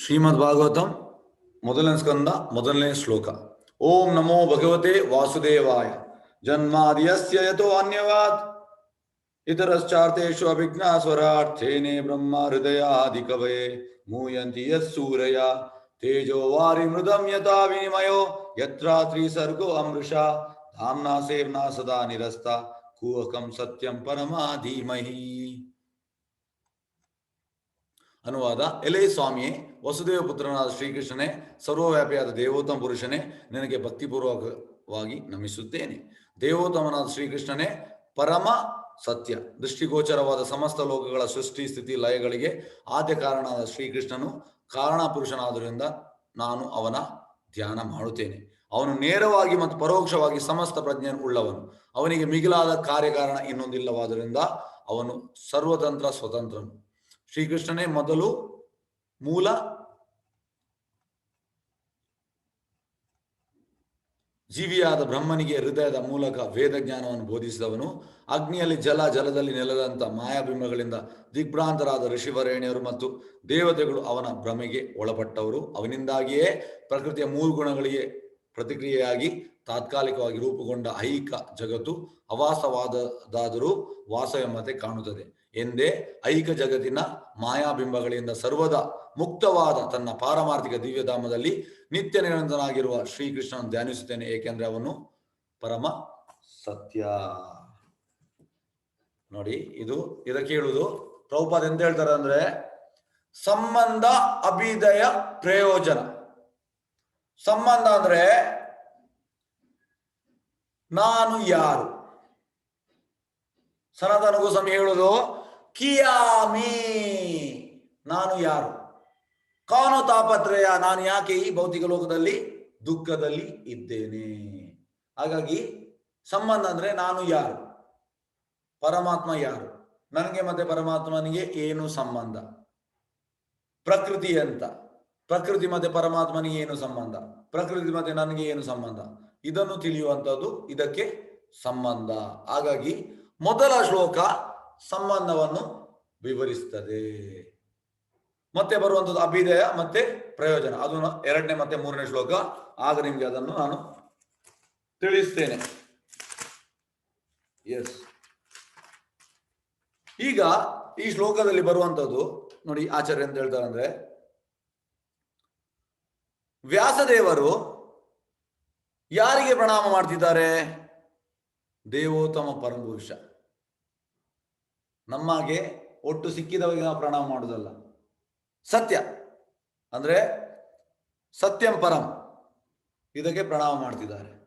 ಶ್ರೀಮದ್ ಭಾಗವತಂ ಮೊದಲನೇ ಸ್ಕಂದ ಮೊದಲನೇ ಶ್ಲೋಕ ಓಂ ನಮೋ ಭಗವತೆ ವಾಸುದೇವಾಯ ಜನ್ಮಾದಿಯಸ್ಯ ಯತೋ ಅನ್ಯವಾತ್ ಇತರಶ್ಚಾರ್ಥೇಷು ಅಭಿಜ್ಞಾ ಸ್ವರಾರ್ಥೇನೆ ಬ್ರಹ್ಮ ಹೃದಯಾದಿ ಕವಯೇ ಮೂಯಂತಿ ಯಸ್ಸೂರಯ ತೇಜೋ ವಾರಿ ಮೃದಂ ಯಥಾ ವಿನಿಮಯೋ ಯತ್ರಾತ್ರಿ ಸರ್ಗೋ ಅಮೃಷ ಧಾಮ್ನಾ ಸೇವ್ನಾ ಸದಾ ನಿರಸ್ತ ಕೂವಕಂ ಸತ್ಯಂ ಪರಮಾ ಧೀಮಹಿ ಅನುವಾದ ಎಲೆ ಸ್ವಾಮಿಯೇ, ವಸುದೇವ ಪುತ್ರನಾದ ಶ್ರೀಕೃಷ್ಣನೇ, ಸರ್ವವ್ಯಾಪಿಯಾದ ದೇವೋತ್ತಮ ಪುರುಷನೇ, ನಿನಗೆ ಭಕ್ತಿಪೂರ್ವಕವಾಗಿ ನಮಿಸುತ್ತೇನೆ. ದೇವೋತ್ತಮನಾದ ಶ್ರೀಕೃಷ್ಣನೇ, ಪರಮ ಸತ್ಯ, ದೃಷ್ಟಿಗೋಚರವಾದ ಸಮಸ್ತ ಲೋಕಗಳ ಸೃಷ್ಟಿ, ಸ್ಥಿತಿ, ಲಯಗಳಿಗೆ ಆದ್ಯ ಕಾರಣನಾದ ಶ್ರೀಕೃಷ್ಣನು ಕಾರಣ ಪುರುಷನಾದ್ದರಿಂದ ನಾನು ಅವನ ಧ್ಯಾನ ಮಾಡುತ್ತೇನೆ. ಅವನು ನೇರವಾಗಿ ಮತ್ತು ಪರೋಕ್ಷವಾಗಿ ಸಮಸ್ತ ಪ್ರಜ್ಞೆ ಉಳ್ಳವನು. ಅವನಿಗೆ ಮಿಗಿಲಾದ ಕಾರ್ಯಕಾರಣ ಇನ್ನೊಂದಿಲ್ಲವಾದ್ದರಿಂದ ಅವನು ಸರ್ವತಂತ್ರ ಸ್ವತಂತ್ರನು. ಶ್ರೀಕೃಷ್ಣನೇ ಮೊದಲು ಮೂಲ. ಜೀವಿಯಾದ ಬ್ರಹ್ಮನಿಗೆ ಹೃದಯದ ಮೂಲಕ ವೇದ ಜ್ಞಾನವನ್ನು ಬೋಧಿಸಿದವನು. ಅಗ್ನಿಯಲ್ಲಿ ಜಲ, ಜಲದಲ್ಲಿ ನೆಲೆದಂತ ಮಾಯಾಬಿಂಬಗಳಿಂದ ದಿಗ್ಭ್ರಾಂತರಾದ ಋಷಿವರೇಣ್ಯರು ಮತ್ತು ದೇವತೆಗಳು ಅವನ ಭ್ರಮೆಗೆ ಒಳಪಟ್ಟವರು. ಅವನಿಂದಾಗಿಯೇ ಪ್ರಕೃತಿಯ ಮೂರು ಗುಣಗಳಿಗೆ ಪ್ರತಿಕ್ರಿಯೆಯಾಗಿ ತಾತ್ಕಾಲಿಕವಾಗಿ ರೂಪುಗೊಂಡ ಐಹಿಕ ಜಗತ್ತು ಅವಾಸವಾದದಾದರೂ ವಾಸವೆಂಬತೆ ಕಾಣುತ್ತದೆ. ಎಂದೇ ಐಕ ಜಗತ್ತಿನ ಮಾಯಾಬಿಂಬಗಳಿಂದ ಸರ್ವದ ಮುಕ್ತವಾದ ತನ್ನ ಪಾರಮಾರ್ಥಿಕ ದಿವ್ಯಧಾಮದಲ್ಲಿ ನಿತ್ಯ ನಿರಂತನಾಗಿರುವ ಶ್ರೀಕೃಷ್ಣನ ಧ್ಯಾನಿಸುತ್ತೇನೆ, ಏಕೆಂದ್ರೆ ಅವನು ಪರಮ ಸತ್ಯ. ನೋಡಿ, ಇದು ಇದಕ್ಕೆ ಹೇಳುವುದು, ಪ್ರಭುಪಾದ ಎಂತ ಹೇಳ್ತಾರೆ ಅಂದ್ರೆ, ಸಂಬಂಧ ಅಭಿದಯ ಪ್ರಯೋಜನ. ಸಂಬಂಧ ಅಂದ್ರೆ, ನಾನು ಯಾರು? ಸನಾತನ ಗೋಸ್ವಾಮಿ ಹೇಳುವುದು ಕಿಯಾಮಿ. ನಾನು ಯಾರು? ಕಾನು ತಾಪತ್ರಯ, ನಾನು ಯಾಕೆ ಈ ಭೌತಿಕ ಲೋಕದಲ್ಲಿ, ದುಃಖದಲ್ಲಿ ಇದ್ದೇನೆ? ಹಾಗಾಗಿ ಸಂಬಂಧ ಅಂದ್ರೆ ನಾನು ಯಾರು? ಪರಮಾತ್ಮ ಯಾರು? ನನಗೆ ಮತ್ತೆ ಪರಮಾತ್ಮನಿಗೆ ಏನು ಸಂಬಂಧ? ಪ್ರಕೃತಿ ಅಂತ. ಪ್ರಕೃತಿ ಮತ್ತೆ ಪರಮಾತ್ಮನಿಗೆ ಏನು ಸಂಬಂಧ? ಪ್ರಕೃತಿ ಮತ್ತೆ ನನಗೆ ಏನು ಸಂಬಂಧ? ಇದನ್ನು ತಿಳಿಯುವಂಥದ್ದು ಇದಕ್ಕೆ ಸಂಬಂಧ. ಹಾಗಾಗಿ ಮೊದಲ ಶ್ಲೋಕ ಸಂಬಂಧವನ್ನು ವಿವರಿಸ್ತದೆ. ಮತ್ತೆ ಬರುವಂತದ್ದು ಅಭಿದಯ ಮತ್ತೆ ಪ್ರಯೋಜನ. ಅದು ಎರಡನೇ ಮತ್ತೆ ಮೂರನೇ ಶ್ಲೋಕ. ಆಗ ನಿಮ್ಗೆ ಅದನ್ನು ನಾನು ತಿಳಿಸ್ತೇನೆ. ಎಸ್ ಈಗ ಈ ಶ್ಲೋಕದಲ್ಲಿ ಬರುವಂಥದ್ದು ನೋಡಿ ಆಚಾರ್ಯ ಅಂತ ಹೇಳ್ತಾರೆ ಅಂದ್ರೆ ವ್ಯಾಸದೇವರು ಯಾರಿಗೆ ಪ್ರಣಾಮ ಮಾಡ್ತಿದ್ದಾರೆ? ದೇವೋತ್ತಮ ಪರಮಪುರುಷ. ನಮ್ಮಾಗೆ ಒಟ್ಟು ಸಿಕ್ಕಿದವರಿಗೆ ನಾವು ಪ್ರಣಾಮ ಮಾಡುವುದಲ್ಲ. ಸತ್ಯ. ಅಂದ್ರೆ ಸತ್ಯಂ ಪರಂ. ಇದಕ್ಕೆ ಪ್ರಣಾಮ ಮಾಡ್ತಿದ್ದಾರೆ.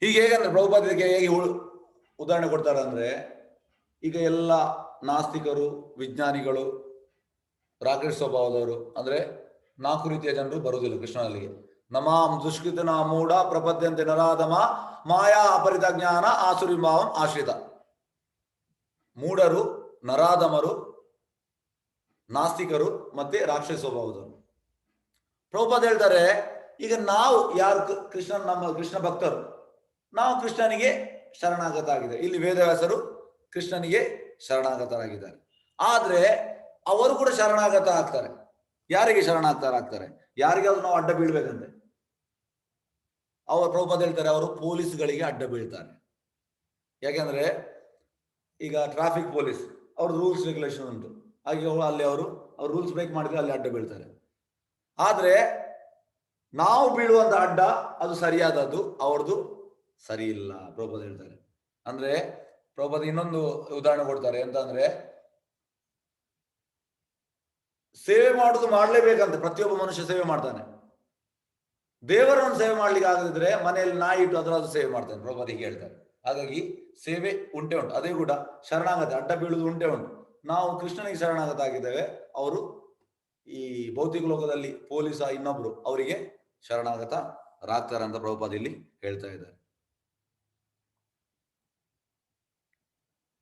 ಹೀಗೆ ಹೇಗಂದ್ರೆ ಪ್ರಭುಪಾದ ಇದಕ್ಕೆ ಹೇಗೆ ಉದಾಹರಣೆ ಕೊಡ್ತಾರೆ ಅಂದ್ರೆ ಈಗ ಎಲ್ಲ ನಾಸ್ತಿಕರು, ವಿಜ್ಞಾನಿಗಳು, ರಾಕೇಶ್ ಸ್ವಭಾವದವರು, ಅಂದ್ರೆ ನಾಲ್ಕು ರೀತಿಯ ಜನರು ಬರುವುದಿಲ್ಲ ಕೃಷ್ಣನಲ್ಲಿಗೆ ನಮಾಂ ದುಷ್ಕೃತನ ಮೂಢ ಪ್ರಪದ್ಯಂತೆ ನರಾಧಮ ಮಾಯಾ ಅಪರಿತ ಜ್ಞಾನ ಆಸುರಿ ಭಾವಂ ಆಶ್ರಿತ. ಮೂಢರು, ನರಾಧಮರು, ನಾಸ್ತಿಕರು ಮತ್ತೆ ರಾಕ್ಷಸ ಸ್ವಭಾವದವರು ಪ್ರಭುಪಾದ ಹೇಳ್ತಾರೆ, ಈಗ ನಾವು ಯಾರು ಕೃಷ್ಣ, ನಮ್ಮ ಕೃಷ್ಣ ಭಕ್ತರು, ನಾವು ಕೃಷ್ಣನಿಗೆ ಶರಣಾಗತ ಆಗಿದೆ ಇಲ್ಲಿ ವೇದವ್ಯಾಸರು ಕೃಷ್ಣನಿಗೆ ಶರಣಾಗತರಾಗಿದ್ದಾರೆ. ಆದ್ರೆ ಅವರು ಕೂಡ ಶರಣಾಗತ ಆಗ್ತಾರೆ. ಯಾರಿಗೆ ಶರಣಾಗತರಾಗ್ತಾರೆ? ಯಾರಿಗಾದ್ರೂ ನಾವು ಅಡ್ಡ ಬೀಳ್ಬೇಕಂತೆ ಅವರು ಪ್ರಭುಪಾದ ಹೇಳ್ತಾರೆ, ಅವರು ಪೊಲೀಸ್ಗಳಿಗೆ ಅಡ್ಡ ಬೀಳ್ತಾರೆ. ಯಾಕೆಂದ್ರೆ ಈಗ ಟ್ರಾಫಿಕ್ ಪೊಲೀಸ್ ಅವ್ರ ರೂಲ್ಸ್ ರೆಗ್ಯುಲೇಷನ್ ಉಂಟು. ಹಾಗೆ ಅಲ್ಲಿ ಅವರು, ಅವ್ರ ರೂಲ್ಸ್ ಬ್ರೇಕ್ ಮಾಡಿದ್ರೆ ಅಲ್ಲಿ ಅಡ್ಡ ಬೀಳ್ತಾರೆ. ಆದ್ರೆ ನಾವು ಬೀಳುವಂತ ಅಡ್ಡ ಅದು ಸರಿಯಾದದ್ದು ಅವ್ರದ್ದು ಸರಿ ಇಲ್ಲ ಪ್ರಭಾದ ಹೇಳ್ತಾರೆ. ಅಂದ್ರೆ ಪ್ರಭಾದ ಇನ್ನೊಂದು ಉದಾಹರಣೆ ಕೊಡ್ತಾರೆ ಎಂತ ಅಂದ್ರೆ ಸೇವೆ ಮಾಡುದು ಮಾಡ್ಲೇಬೇಕಂತೆ, ಪ್ರತಿಯೊಬ್ಬ ಮನುಷ್ಯ ಸೇವೆ ಮಾಡ್ತಾನೆ. ದೇವರನ್ನು ಸೇವೆ ಮಾಡ್ಲಿಕ್ಕೆ ಆಗದಿದ್ರೆ ಮನೆಯಲ್ಲಿ ನಾಯಿ ಇಟ್ಟು ಅದರಾದ್ರು ಸೇವೆ ಮಾಡ್ತಾನೆ ಪ್ರಭಾದಿ ಹೇಳ್ತಾರೆ. ಹಾಗಾಗಿ ಸೇವೆ ಉಂಟೆ ಉಂಟು. ಅದೇ ಕೂಡ ಶರಣಾಗತಿ, ಅಡ್ಡ ಬೀಳುವುದು ಉಂಟೆ ಉಂಟು. ನಾವು ಕೃಷ್ಣನಿಗೆ ಶರಣಾಗತ ಆಗಿದ್ದೇವೆ ಅವರು ಈ ಭೌತಿಕ ಲೋಕದಲ್ಲಿ ಪೊಲೀಸ ಇನ್ನೊಬ್ರು ಅವರಿಗೆ ಶರಣಾಗತ ರಾಗ್ತಾರೆ ಅಂತ ಪ್ರಭುಪಾದ ಇಲ್ಲಿ ಹೇಳ್ತಾ ಇದ್ದಾರೆ.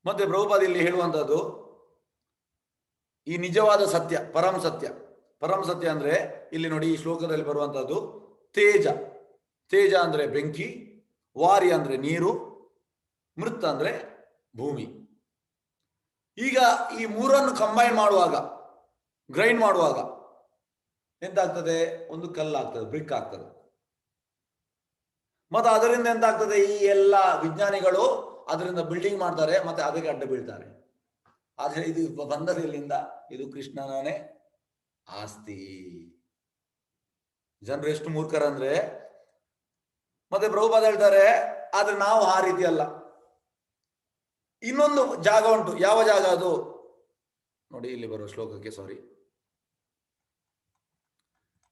ಮತ್ತೆ ಪ್ರಭುಪಾದ ಇಲ್ಲಿ ಹೇಳುವಂತದ್ದು ಈ ನಿಜವಾದ ಸತ್ಯ ಪರಂ ಸತ್ಯ. ಪರಂ ಸತ್ಯ ಅಂದ್ರೆ ಇಲ್ಲಿ ನೋಡಿ ಈ ಶ್ಲೋಕದಲ್ಲಿ ಬರುವಂತದ್ದು ತೇಜ. ತೇಜ ಅಂದ್ರೆ ಬೆಂಕಿ, ವಾರಿ ಅಂದ್ರೆ ನೀರು ಮೃತ್ ಅಂದ್ರೆ ಭೂಮಿ. ಈಗ ಈ ಮೂರನ್ನು ಕಂಬೈನ್ ಮಾಡುವಾಗ ಗ್ರೈಂಡ್ ಮಾಡುವಾಗ ಎಂತಾಗ್ತದೆ? ಒಂದು ಕಲ್ಲಾಗ್ತದೆ ಬ್ರಿಕ್ ಆಗ್ತದೆ. ಮತ್ತೆ ಅದರಿಂದ ಎಂತಾಗ್ತದೆ? ಈ ಎಲ್ಲ ವಿಜ್ಞಾನಿಗಳು ಅದರಿಂದ ಬಿಲ್ಡಿಂಗ್ ಮಾಡ್ತಾರೆ, ಮತ್ತೆ ಅದಕ್ಕೆ ಅಡ್ಡ ಬೀಳ್ತಾರೆ. ಆದ್ರೆ ಇದು ಎಲ್ಲಿಂದ ಇದು ಕೃಷ್ಣನೇ ಆಸ್ತಿ. ಜನರು ಎಷ್ಟು ಮೂರ್ಖರಂದ್ರೆ? ಮತ್ತೆ ಪ್ರಭುಪಾದ ಹೇಳ್ತಾರೆ, ಆದ್ರೆ ನಾವು ಆ ರೀತಿ ಅಲ್ಲ. ಇನ್ನೊಂದು ಜಾಗ ಉಂಟು. ಯಾವ ಜಾಗ ಅದು? ನೋಡಿ, ಇಲ್ಲಿ ಬರುವ ಶ್ಲೋಕಕ್ಕೆ ಸಾರಿ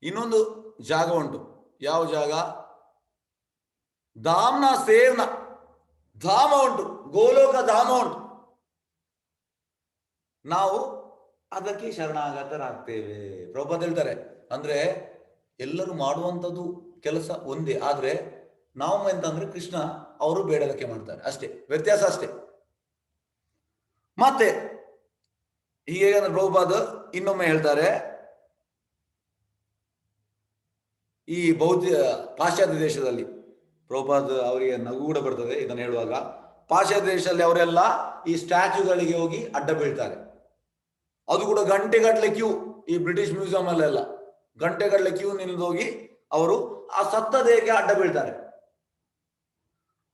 ಇನ್ನೊಂದು ಜಾಗ ಉಂಟು. ಯಾವ ಜಾಗ? ಧಾಮ್ನ ಸೇವ್ನ. ಧಾಮ ಉಂಟು. ಗೋಲೋಕ ಧಾಮ ಉಂಟು. ನಾವು ಅದಕ್ಕೆ ಶರಣಾಗತರಾಗ್ತೇವೆ. ಪ್ರಭುಪಾದ ಹೇಳ್ತಾರೆ, ಅಂದ್ರೆ ಎಲ್ಲರೂ ಮಾಡುವಂಥದ್ದು ಕೆಲಸ ಒಂದೇ. ಆದ್ರೆ ನಾವು ಎಂತಂದ್ರೆ ಕೃಷ್ಣ ಅವರು ಬೇಡದಕ್ಕೆ ಮಾಡ್ತಾರೆ. ಅಷ್ಟೇ. ವ್ಯತ್ಯಾಸ ಅಷ್ಟೇ. ಮತ್ತೆ ಹೀಗೆ ಪ್ರಭುಪಾದ ಇನ್ನೊಮ್ಮೆ ಹೇಳ್ತಾರೆ. ಈ ಬೌದ್ಧ ಪಾಶ್ಚಾತ್ಯ ದೇಶದಲ್ಲಿ ಪ್ರಭುಪಾದ್ ಅವರಿಗೆ ನಗು ಕೂಡ ಬರ್ತದೆ ಇದನ್ನು ಹೇಳುವಾಗ. ಪಾಶ್ಚಾತ್ಯ ದೇಶದಲ್ಲಿ ಅವರೆಲ್ಲ ಈ ಸ್ಟ್ಯಾಚ್ಯೂಗಳಿಗೆ ಹೋಗಿ ಅಡ್ಡ ಬೀಳ್ತಾರೆ. ಅದು ಕೂಡ ಗಂಟೆಗಟ್ಟಲೆ ಕ್ಯೂ ಈ ಬ್ರಿಟಿಷ್ ಮ್ಯೂಸಿಯಂ ಅಲ್ಲೆಲ್ಲ ಗಂಟೆಗಟ್ಟಲೆ ಕ್ಯೂ ನಿಲ್ದು ಹೋಗಿ ಅವರು ಆ ಸತ್ತ ದೇಹಕ್ಕೆ ಅಡ್ಡ ಬೀಳ್ತಾರೆ.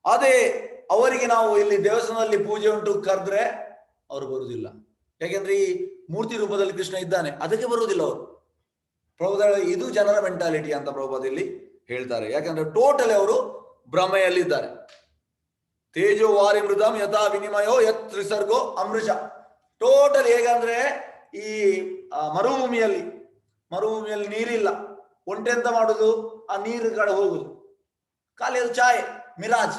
ಅದೇ ಅವರಿಗೆ ನಾವು ಇಲ್ಲಿ ದೇವಸ್ಥಾನದಲ್ಲಿ ಪೂಜೆ ಉಂಟು ಕರೆದ್ರೆ ಅವರು ಬರುವುದಿಲ್ಲ ಯಾಕೆಂದ್ರೆ ಈ ಮೂರ್ತಿ ರೂಪದಲ್ಲಿ ಕೃಷ್ಣ ಇದ್ದಾನೆ, ಅದಕ್ಕೆ ಬರುವುದಿಲ್ಲ ಅವರು. ಪ್ರಭುದ ಇದು ಜನರ ಮೆಂಟಾಲಿಟಿ ಅಂತ ಪ್ರಭುಪಾದ ಇಲ್ಲಿ ಹೇಳ್ತಾರೆ. ಯಾಕಂದ್ರೆ ಟೋಟಲ್ ಅವರು ಭ್ರಮೆಯಲ್ಲಿದ್ದಾರೆ. ತೇಜೋ ವಾರಿ ಮೃದಂ ಯಥಾ ವಿನಿಮಯೋ ಯತ್ ತ್ರಿಸರ್ಗೋ ಅಮೃಷ. ಟೋಟಲ್ ಹೇಗಂದ್ರೆ ಈ ಮರುಭೂಮಿಯಲ್ಲಿ ಮರುಭೂಮಿಯಲ್ಲಿ ನೀರಿಲ್ಲ. ಒಂಟೆ ಒಂಟೆಂತ ಮಾಡುದು? ಆ ನೀರು ಕಡೆ ಹೋಗುದು. ಖಾಲಿ ಅದು ಚಾಯ್ ಮಿರಾಜ್.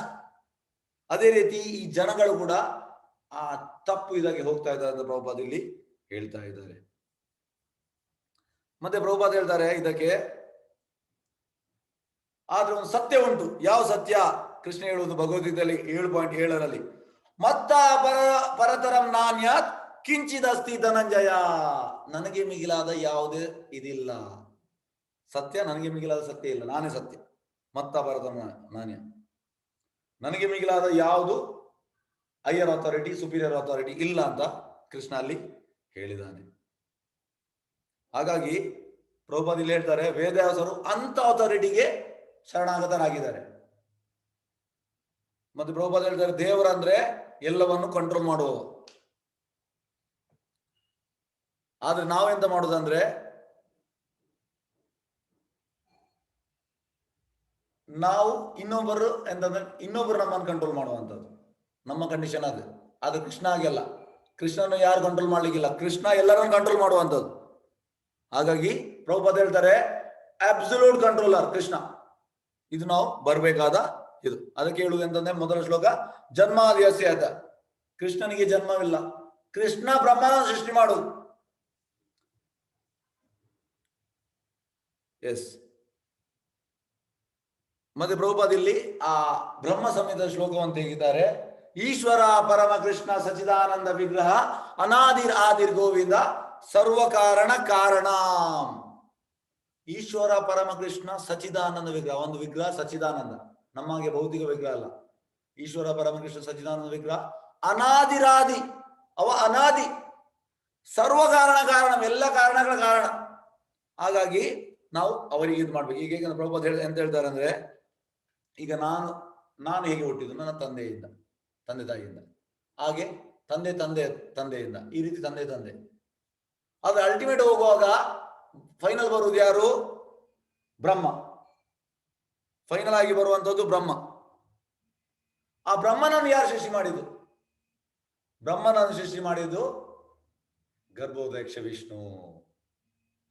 ಅದೇ ರೀತಿ ಈ ಜನಗಳು ಕೂಡ ಆ ತಪ್ಪು ಇದಾಗಿ ಹೋಗ್ತಾ ಇದ್ದಾರೆ ಪ್ರಭುಪಾದ ಇಲ್ಲಿ ಹೇಳ್ತಾ ಇದ್ದಾರೆ. ಮತ್ತೆ ಪ್ರಭುಪಾದ ಹೇಳ್ತಾರೆ ಇದಕ್ಕೆ, ಆದ್ರೆ ಒಂದು ಸತ್ಯ ಉಂಟು. ಯಾವ ಸತ್ಯ? ಕೃಷ್ಣ ಹೇಳುವುದು ಭಗವದ್ಗೀತೆಯಲ್ಲಿ ಏಳು ಪಾಯಿಂಟ್ ಏಳರಲ್ಲಿ, ಮತ್ತ ಪರ ಪರತರಂ ನಾಣ್ಯಾತ್ ಕಿಂಚಿದಸ್ತಿ ಧನಂಜಯ. ನನಗೆ ಮಿಗಿಲಾದ ಯಾವುದೇ ಇದಿಲ್ಲ. ಸತ್ಯ, ನನಗೆ ಮಿಗಿಲಾದ ಸತ್ಯ ಇಲ್ಲ. ನಾನೇ ಸತ್ಯ. ಮತ್ತ ಪರತರಂ ನಾನೇ ನನಗೆ ಮಿಗಿಲಾದ ಯಾವುದು? ಹೈಯರ್ ಅಥಾರಿಟಿ ಸುಪೀರಿಯರ್ ಅಥಾರಿಟಿ ಇಲ್ಲ ಅಂತ ಕೃಷ್ಣ ಅಲ್ಲಿ ಹೇಳಿದ್ದಾನೆ. ಹಾಗಾಗಿ ಪ್ರಭುಪಾದ್ ಇಲ್ಲಿ ಹೇಳ್ತಾರೆ, ವೇದವ್ಯಾಸರು ಅಂತ ಅಥಾರಿಟಿಗೆ ಶರಣಾಗತರಾಗಿದ್ದಾರೆ. ಮತ್ತೆ ಪ್ರಭುಪಾದ್ ಹೇಳ್ತಾರೆ, ದೇವರಂದ್ರೆ ಎಲ್ಲವನ್ನು ಕಂಟ್ರೋಲ್ ಮಾಡುವ ಆದ್ರೆ ನಾವೆಂತ ಮಾಡುದಂದ್ರೆ, ನಾವು ಇನ್ನೊಬ್ಬರು ಎಂತಂದ್ರೆ ಇನ್ನೊಬ್ಬರು ನಮ್ಮನ್ನು ಕಂಟ್ರೋಲ್ ಮಾಡುವಂಥದ್ದು. ನಮ್ಮ ಕಂಡೀಷನ್ ಅದು. ಅದು ಕೃಷ್ಣ ಆಗಿಲ್ಲ. ಕೃಷ್ಣನ ಯಾರು ಕಂಟ್ರೋಲ್ ಮಾಡ್ಲಿಕ್ಕಿಲ್ಲ. ಕೃಷ್ಣ ಎಲ್ಲರನ್ನು ಕಂಟ್ರೋಲ್ ಮಾಡುವಂಥದ್ದು. ಹಾಗಾಗಿ ಪ್ರಭುಪಾದ ಹೇಳ್ತಾರೆ ಅಬ್ಸಲ್ಯೂಟ್ ಕಂಟ್ರೋಲರ್ ಕೃಷ್ಣ. ಇದು ನಾವು ಬರಬೇಕಾದ ಇದು. ಅದಕ್ಕೆ ಹೇಳುವುದು ಎಂತಂದ್ರೆ ಮೊದಲ ಶ್ಲೋಕ ಜನ್ಮಾದಿಯಸ್ಯ ಅದ. ಕೃಷ್ಣನಿಗೆ ಜನ್ಮವಿಲ್ಲ. ಕೃಷ್ಣ ಬ್ರಹ್ಮನ ಸೃಷ್ಟಿ ಮಾಡುದು ಎಸ್ ಮತ್ತೆ ಪ್ರಭುಪಾದ ಇಲ್ಲಿ ಆ ಬ್ರಹ್ಮ ಸಂಹಿತ ಶ್ಲೋಕವನ್ನು ತೆಗಿತಾರೆ ಈಶ್ವರ ಪರಮ ಕೃಷ್ಣ ಸಚಿದಾನಂದ ವಿಗ್ರಹ, ಅನಾದಿರ್ ಆದಿರ್ ಗೋವಿಂದ ಸರ್ವ ಕಾರಣ. ಈಶ್ವರ ಪರಮ ಕೃಷ್ಣ ಸಚಿದಾನಂದ ವಿಗ್ರಹ. ಒಂದು ವಿಗ್ರಹ ಸಚಿದಾನಂದ ನಮಗೆ ಭೌತಿಕ ವಿಗ್ರಹ ಅಲ್ಲ. ಈಶ್ವರ, ಪರಮಕೃಷ್ಣ ಸಚಿದಾನಂದ ವಿಗ್ರಹ. ಅನಾದಿರಾದಿ. ಅವ ಅನಾದಿ. ಸರ್ವ ಕಾರಣ ಕಾರಣ ಎಲ್ಲ ಕಾರಣಗಳ ಕಾರಣ. ಹಾಗಾಗಿ ನಾವು ಅವರಿಗೆ ಇದು ಮಾಡ್ಬೇಕು. ಈಗ ಹೇಗೆ ಪ್ರಭುಪಾದ ಹೇಳ ಎಂತ ಹೇಳ್ತಾರೆ ಅಂದ್ರೆ, ಈಗ ನಾನು ನಾನು ಹೇಗೆ ಹುಟ್ಟಿದ್ದು? ನನ್ನ ತಂದೆಯಿಂದ. ತಂದೆ ತಾಯಿಯಿಂದ. ಹಾಗೆ ತಂದೆ ತಂದೆ ತಂದೆಯಿಂದ, ಈ ರೀತಿ ತಂದೆ ತಂದೆ. ಆದ್ರೆ ಅಲ್ಟಿಮೇಟ್ ಹೋಗುವಾಗ ಫೈನಲ್ ಬರುವುದು ಯಾರು? ಬ್ರಹ್ಮ. ಫೈನಲ್ ಆಗಿ ಬರುವಂತದ್ದು ಬ್ರಹ್ಮ. ಆ ಬ್ರಹ್ಮನನ್ನು ಯಾರು ಸೃಷ್ಟಿ ಮಾಡಿದ್ದು? ಬ್ರಹ್ಮನನ್ನು ಸೃಷ್ಟಿ ಮಾಡಿದ್ದು ಗರ್ಭೋದಕ್ಷ ವಿಷ್ಣು.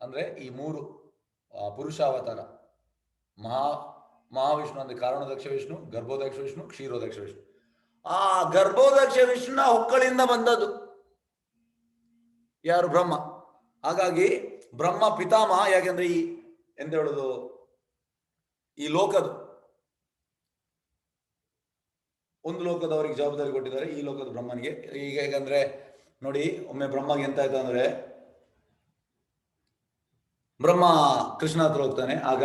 ಅಂದ್ರೆ ಈ ಮೂರು ಪುರುಷಾವತಾರ. ಮಹಾ ಮಹಾವಿಷ್ಣು ಅಂದ್ರೆ ಕಾರಣದಕ್ಷ ವಿಷ್ಣು, ಗರ್ಭೋದಕ್ಷ ವಿಷ್ಣು, ಕ್ಷೀರೋದಕ್ಷ ವಿಷ್ಣು. ಆ ಗರ್ಭೋದಕ್ಷ ವಿಷ್ಣುನ ಹೊಕ್ಕಳಿಂದ ಬಂದದ್ದು. ಯಾರು ಬ್ರಹ್ಮ? ಹಾಗಾಗಿ ಬ್ರಹ್ಮ ಪಿತಾಮಹ ಯಾಕೆಂದ್ರೆ ಈ ಎಂತ ಹೇಳುದು? ಈ ಲೋಕದ ಒಂದು ಲೋಕದವರಿಗೆ ಜವಾಬ್ದಾರಿ ಕೊಟ್ಟಿದ್ದಾರೆ, ಈ ಲೋಕದ ಬ್ರಹ್ಮನಿಗೆ. ಈಗ ಹೇಗಂದ್ರೆ, ನೋಡಿ, ಒಮ್ಮೆ ಬ್ರಹ್ಮಗೆ ಎಂತ ಆಯ್ತು ಅಂದ್ರೆ, ಬ್ರಹ್ಮ ಕೃಷ್ಣ ಹತ್ರ ಹೋಗ್ತಾನೆ, ಆಗ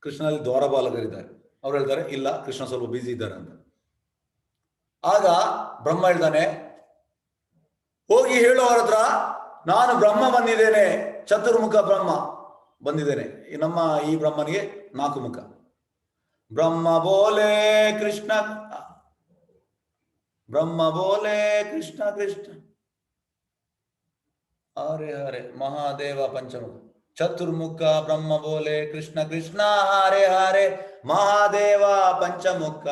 ಕೃಷ್ಣನಲ್ಲಿ ದ್ವಾರಪಾಲಕರಿದ್ದಾರೆ. ಅವ್ರು ಹೇಳ್ತಾರೆ, ಇಲ್ಲ, ಕೃಷ್ಣ ಸ್ವಲ್ಪ ಬ್ಯುಸಿ ಇದ್ದಾರೆ ಅಂತ. ಆಗ ಬ್ರಹ್ಮ ಹೇಳ್ತಾನೆ ಹೋಗಿ ಹೇಳೋ ಹತ್ರ ನಾನು ಬ್ರಹ್ಮ ಬಂದಿದ್ದೇನೆ, ಚತುರ್ಮುಖ ಬ್ರಹ್ಮ ಬಂದಿದ್ದೇನೆ. ನಮ್ಮ ಈ ಬ್ರಹ್ಮನಿಗೆ ನಾಲ್ಕು ಮುಖ. ಬ್ರಹ್ಮ ಬೋಲೆ ಕೃಷ್ಣ, ಬ್ರಹ್ಮ ಬೋಲೆ ಕೃಷ್ಣ ಕೃಷ್ಣ. ಹರೆ ಹರೆ ಮಹಾದೇವ ಪಂಚಮುಖ. ಚತುರ್ಮುಖ ಬ್ರಹ್ಮ ಬೋಲೆ ಕೃಷ್ಣ ಕೃಷ್ಣ, ಹರೆ ಹರೆ ಮಹಾದೇವ ಪಂಚಮುಖ.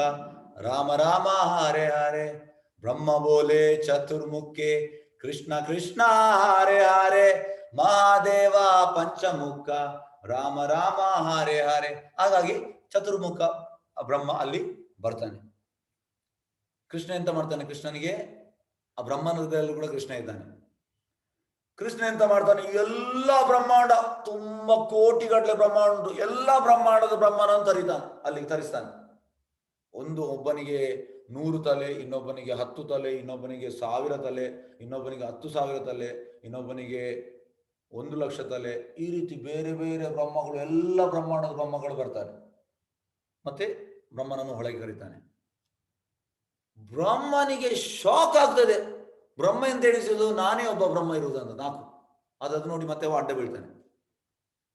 ರಾಮ ರಾಮ ಹರೆ ಹರೆ, ಬ್ರಹ್ಮ ಬೋಲೆ ಚತುರ್ಮುಖೆ, ಕೃಷ್ಣ ಕೃಷ್ಣ ಹರೆ ಹರೆ, ಮಹಾದೇವ ಪಂಚಮುಖ, ರಾಮ ರಾಮ ಹರೆ ಹರೆ. ಹಾಗಾಗಿ ಚತುರ್ಮುಖ ಬ್ರಹ್ಮ ಅಲ್ಲಿ ಬರ್ತಾನೆ. ಕೃಷ್ಣ ಎಂತ ಮಾಡ್ತಾನೆ? ಕೃಷ್ಣನಿಗೆ ಆ ಬ್ರಹ್ಮನ ಹೃದಯದಲ್ಲೂ ಕೂಡ ಕೃಷ್ಣ ಇದ್ದಾನೆ. ಕೃಷ್ಣ ಎಂತ ಮಾಡ್ತಾನೆ? ಎಲ್ಲ ಬ್ರಹ್ಮಾಂಡ, ತುಂಬಾ ಕೋಟಿಗಟ್ಟಲೆ ಬ್ರಹ್ಮಾಂಡ ಎಲ್ಲ ಬ್ರಹ್ಮಾಂಡದ ಬ್ರಹ್ಮನ ತರಿತಾನೆ, ಅಲ್ಲಿಗೆ ತರಿಸ್ತಾನೆ. ಒಂದು ಒಬ್ಬನಿಗೆ ನೂರು ತಲೆ, ಇನ್ನೊಬ್ಬನಿಗೆ ಹತ್ತು ತಲೆ, ಇನ್ನೊಬ್ಬನಿಗೆ ಸಾವಿರ ತಲೆ, ಇನ್ನೊಬ್ಬನಿಗೆ ಹತ್ತು ಸಾವಿರ ತಲೆ, ಇನ್ನೊಬ್ಬನಿಗೆ ಒಂದು ಲಕ್ಷ ತಲೆ, ಈ ರೀತಿ ಬೇರೆ ಬೇರೆ ಬ್ರಹ್ಮಗಳು, ಎಲ್ಲ ಬ್ರಹ್ಮಾಂಡದ ಬ್ರಹ್ಮಗಳು ಬರ್ತಾರೆ. ಮತ್ತೆ ಬ್ರಹ್ಮನನ್ನು ಹೊಳಗೆ ಕರೀತಾನೆ. ಬ್ರಹ್ಮನಿಗೆ ಶಾಕ್ ಆಗ್ತದೆ. ಬ್ರಹ್ಮ ಎಂತ ಎಣಿಸೋದು ನಾನೇ ಒಬ್ಬ ಬ್ರಹ್ಮ ಇರುವುದಂತ. ನಾಲ್ಕು. ಅದನ್ನು ನೋಡಿ ಮತ್ತೆ ಅಡ್ಡ ಬೀಳ್ತಾನೆ.